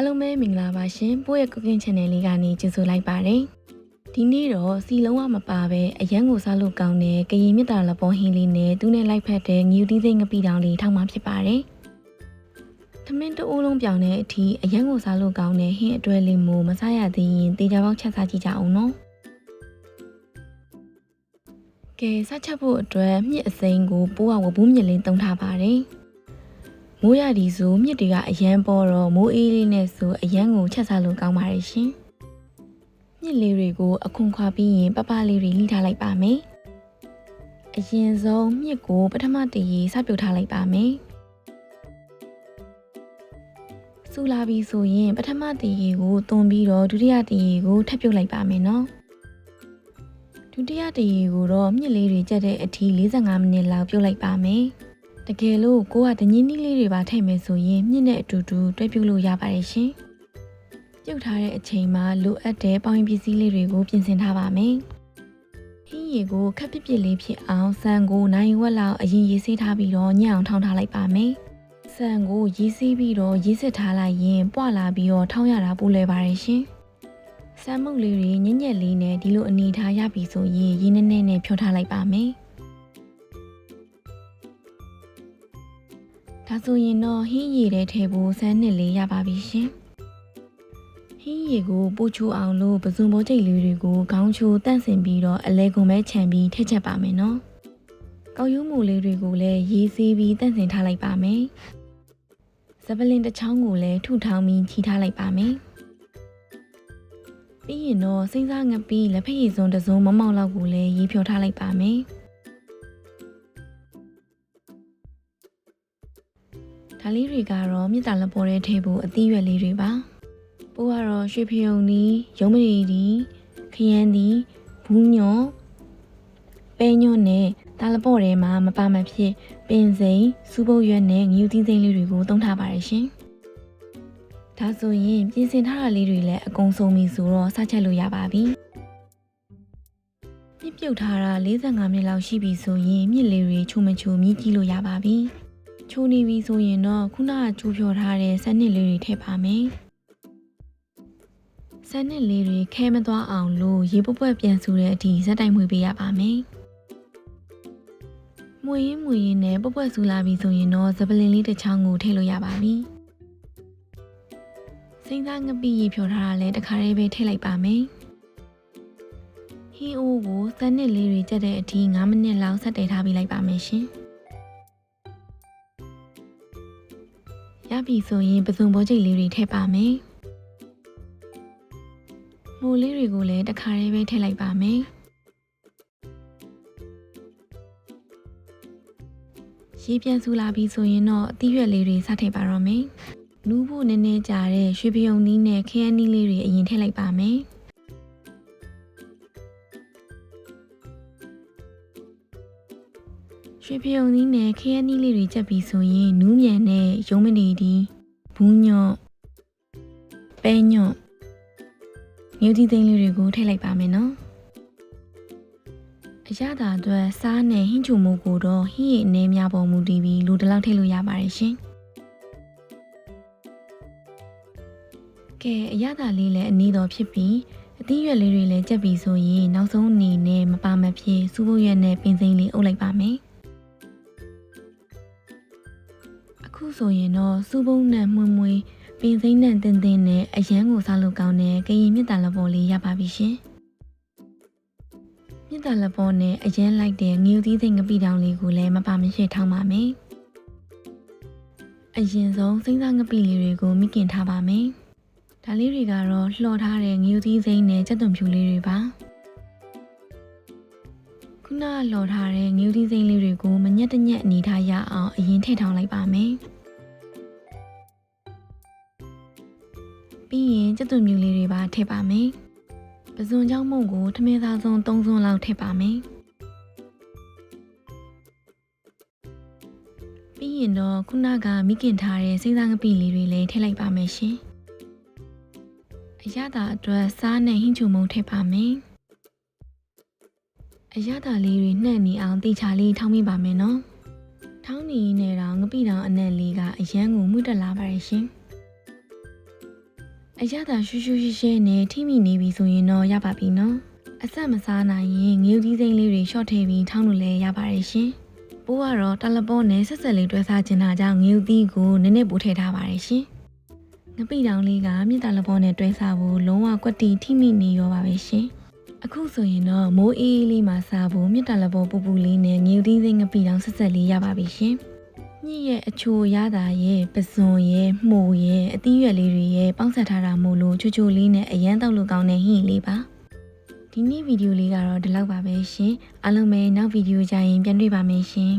အားလုံးပဲမင်္ဂလာပါရှင်ပို့ရဲ့ cooking channel လေးကနေကြိုဆိုလိုက်ပါတယ်ဒီနေ့တော့စီလုံးဝမပါပဲအရန်ကိုစားလို့ကောင်းတဲ့ကရင်မြစ်တာလပေါ်ဟင်းလေးနဲ့သူနဲ့လိုက်ဖက်တဲ့ငယူတီးစိမ့်ငပိတောင်လေးထောက်မှဖြစ်ပါတယ်သမင်းတိုးလုံးပြောင်တဲ့အထိအရန်ကိုစားလို့ကောင်းတဲ့ဟင်းအတွဲလေးမျိုးမစားရသေးရင်တေချာပေါက်ချက်စားကြည့်ကြအောင်နော်ကဲစားချက်ဖို့အတွက်မြစ်အစိမ်းကိုပိုးကဝဘူးမြစ်လေးတုံးထားပါတယ် မိုးရဒီဆိုမြစ်တွေကအရန်ပေါ်တော့မိုးအေးလေးနဲ့ဆိုအရန်ကိုချက်စားလို့ကောင်းပါတယ်ရှင်မြစ်လေးတွေကိုအခွန်ခွာပြီးရင်ပပလေးတွေလှိထားလိုက်ပါမယ်အရင်ဆုံးမြစ်ကိုပထမတည်းရေစပြုတ်ထားလိုက်ပါမယ်စူလာပြီဆိုရင်ပထမတည်ရေကိုသွန်ပြီးတော့ဒုတိယတည်ရေကိုထပ်ပြုတ်လိုက်ပါမယ်နော်ဒုတိယတည်ရေကိုတော့မြစ်လေးတွေကျက်တဲ့အထိ45မိနစ်လောက်ပြုတ်လိုက်ပါမယ် တကယ်လို့ကိုကတညင်းနီးလေးတွေပါထည့်မယ်ဆိုရင်မြင့်နဲ့အတူတူတွဲပြုတ်လို့ရပါတယ်ရှင်ပြုတ်ထားတဲ့အချိန်မှာလိုအပ်တဲ့ပေါင်းပစ္စည်းလေးတွေကိုပြင်ဆင်ထားပါမယ်ဟင်းရီကိုခက်ပစ်ပစ်လေးဖြစ်အောင်စံကိုနိုင်ဝက်လောက်အရင်ရေးဆေးထားပြီးတော့ညအောင်ထောင်းထားလိုက်ပါမယ်စံကိုရေးဆေးပြီးတော့ရေးစစ်ထားလိုက်ရင်ပွာလာပြီးတော့ထောင်းရတာပိုလွယ်ပါတယ်ရှင်စမ်းမုတ်လေးတွေညံ့ညက်လေးနဲ့ဒီလိုအနေထားရပြီဆိုရင်ရင်းနှဲ့နှဲ့နဲ့ဖြောထားလိုက်ပါမယ် ဒါဆိုရင်တော့ဟင်းရည်တဲ့ထဲဖို့စမ်းနှစ်လေးရပါပြီရှင်ဟင်းရည်ကိုပို့ချိုအောင်လို့ပစုံဘောကျိတ်လေးတွေကိုခေါင်းချိုတန့်စင်ပြီးတော့အလဲကုန်ပဲခြံပြီးထည့်ချက်ပါမယ်နော်ကောက်ယူးမှုလေးတွေကိုလည်းရေးဆေးပြီးတန့်စင်ထားလိုက်ပါမယ်စပလင်တစ်ချောင်းကိုလည်းထုထောင်းပြီးချီထားလိုက်ပါမယ်ပြီးရင်တော့စိမ့်စားငပိလက်ဖက်ရည်စွန်းတစ်စုံမမောက်လောက်ကိုလည်းရေးဖြောထားလိုက်ပါမယ် ဒါလေးတွေကတော့မြစ်တာလက်ပေါ်တဲ့ထဲဖို့အသီးရွက်လေးတွေပါပိုးကတော့ရွှေဖယုံနီးရုံးမရီဒီခရမ်းဒီဘူးညွန်ပဲညွန်နဲ့တာလပေါ့ထဲမှာမပါမဖြစ်ပင်စိန်စူပုတ်ရွက်နဲ့ငယူသီးစိမ့်လေးတွေကိုသုံးထားပါတယ်ရှင်ဒါဆိုရင်ပြင်ဆင်ထားတာလေးတွေလည်းအကုန်စုံပြီဆိုတော့စချက်လို့ရပါပြီမြစ်ပြုတ်ထားတာ45မိနစ်လောက်ရှိပြီဆိုရင်မြစ်လေးတွေချုံမချုံမြည်ကြည့်လို့ရပါပြီ ချိုးနေပြီဆိုရင်တော့ခုနကချိုးဖြော်ထားတဲ့စနစ်လေးတွေထည့်ပါမယ်စနစ်လေးတွေခဲမသွားအောင်လို့ရေပွက်ပွက်ပြန်ဆူတဲ့အထိဇက်တိုင်မွေပေးရပါမယ်မွေရင်းမွေရင်းနဲ့ပွက်ပွက်ဆူလာပြီဆိုရင်တော့ဇပလင်လေးတစ်ချောင်းကိုထည့်လို့ရပါပြီစိမ့်သားငပိရေဖြော်ထားတာလည်းတခါတည်းပဲထည့်လိုက်ပါမယ်ဟင်းအိုးကိုစနစ်လေးတွေကြက်တဲ့အထိ9မိနစ်လောက်ဆက်တည်ထားပြီးလိုက်ပါမယ်ရှင် ရပြီဆိုရင်ပစုံဘောကျိတ်လေးတွေထည့်ပါမယ်။မိုးလေးတွေကိုလည်းတစ်ခါတည်းပဲထည့်လိုက်ပါမယ်။ရေပြန်ဆူလာပြီဆိုရင်တော့အသီးရွက်လေးတွေစထည့်ပါတော့မယ်။နူးဖို့နည်းနည်းကြာတဲ့ရွှေပြုံနီးနဲ့ခရမ်းနီးလေးတွေအရင်ထည့်လိုက်ပါမယ်။ ရွှေပြုံနီးနဲ့ခရမ်းနီးလေးတွေချက်ပြီးဆိုရင်နူးမြန်နဲ့ရုံးမနေဒီဘူးညော့ပဲညော့မြူတီသိန်းလေးတွေကိုထည့်လိုက်ပါမယ်နော်အရသာအတွက်စားနဲ့ဟင်းချုံမိုးကိုတော့ဟင်းရည်အနေများပေါ်မူတည်ပြီးလူတစ်လောက်ထည့်လို့ရပါတယ်ရှင်ကဲအရသာလေးလည်းအနည်းတော်ဖြစ်ပြီးအသီးရွက်လေးတွေလည်းကြက်ပြီးဆိုရင်နောက်ဆုံးအနေနဲ့မပါမဖြစ်စူးဖို့ရွက်နဲ့ပင်စိမ်းလေးအုပ်လိုက်ပါမယ် ဆိုရင်တော့စူးပုံးနဲ့မှွှမွှပင်စိမ့်နဲ့တင်းတင်းနဲ့အရန်ကိုစားလို့ကောင်းတဲ့ကရင်မြစ်တာလက်ပေါ်လေးရပါပြီရှင်မြစ်တာလက်ပေါ်နဲ့အရန်လိုက်တဲ့ငယူသီးသိမ့်ငပိတောင်လေးကိုလည်းမပါမရှိထောင်းပါမယ်အရင်ဆုံးစိမ့်စားငပိလေးတွေကိုမိခင်ထားပါမယ်ဒါလေးတွေကတော့လှော်ထားတဲ့ငယူသီးစိမ့်နဲ့ကြက်သွန်ဖြူလေးတွေပါခုနကလှော်ထားတဲ့ငယူသီးစိမ့်လေးတွေကိုမညက်တညက်အနေထားရအောင်အရင်ထည့်ထောင်းလိုက်ပါမယ် ပြီးရင်ကြက်သွန်မြူလေးတွေပါထည့်ပါမယ်။ပဇွန်ကြောင့်မုံကိုထမင်းသားစုံ၃စုံလောက်ထည့်ပါမယ်။ပြီးရင်တော့ခုနကမိခင်ထားတဲ့စိမ့်သားငပိလေးတွေလည်းထည့်လိုက်ပါမယ်ရှင်။အရသာအတွက်စားနဲ့ဟင်းချုံမုံထည့်ပါမယ်။အရသာလေးတွေနှံ့နေအောင်တေချာလေးထောင်းမိပါမယ်နော်။ထောင်းနေရင်လည်းတော့ငပိတောင်အနက်လေးကအရန်ကိုမှုတက်လာပါတယ်ရှင်။ အရသာရှူးရှူးရှဲရှဲနဲ့ထိမိနေပြီဆိုရင်တော့ရပါပြီနော်အဆက်မစားနိုင်ရင်ငရုတ်ကြီးစိမ့်လေးတွေရှော့ထည့်ပြီးထောင်းလို့လည်းရပါတယ်ရှင်ပိုးကတော့တလပေါ်နဲ့ဆက်ဆက်လေးတွဲစားခြင်းတာကြောင့်ငရုတ်သီးကိုနည်းနည်းပို့ထည့်ထားပါတယ်ရှင်ငပိတောင်လေးကမြင့်တလပေါ်နဲ့တွဲစားဖို့လုံးဝကွက်တီထိမိနေရောပါပဲရှင်အခုဆိုရင်တော့မိုးအေးအေးလေးမှာစားဖို့မြင့်တလပေါ်ပူပူလေးနဲ့ငရုတ်သီးစိမ့်ငပိတောင်ဆက်ဆက်လေးရပါပြီရှင် ညစ်ရဲ့အချိုရတာရဲ့ပစွန်ရဲ့မှုန်ရဲ့အသီးရွက်လေးတွေရဲ့ပေါင်းဆက်ထားတာမို့လို့ချိုချိုလေးနဲ့အရန်တောက်လို့ကောင်းတဲ့ဟင်းလေးပါဒီနေ့ဗီဒီယိုလေးကတော့ဒီလောက်ပါပဲရှင်အားလုံးပဲနောက်ဗီဒီယိုကြရင်ပြန်တွေ့ပါမယ်ရှင်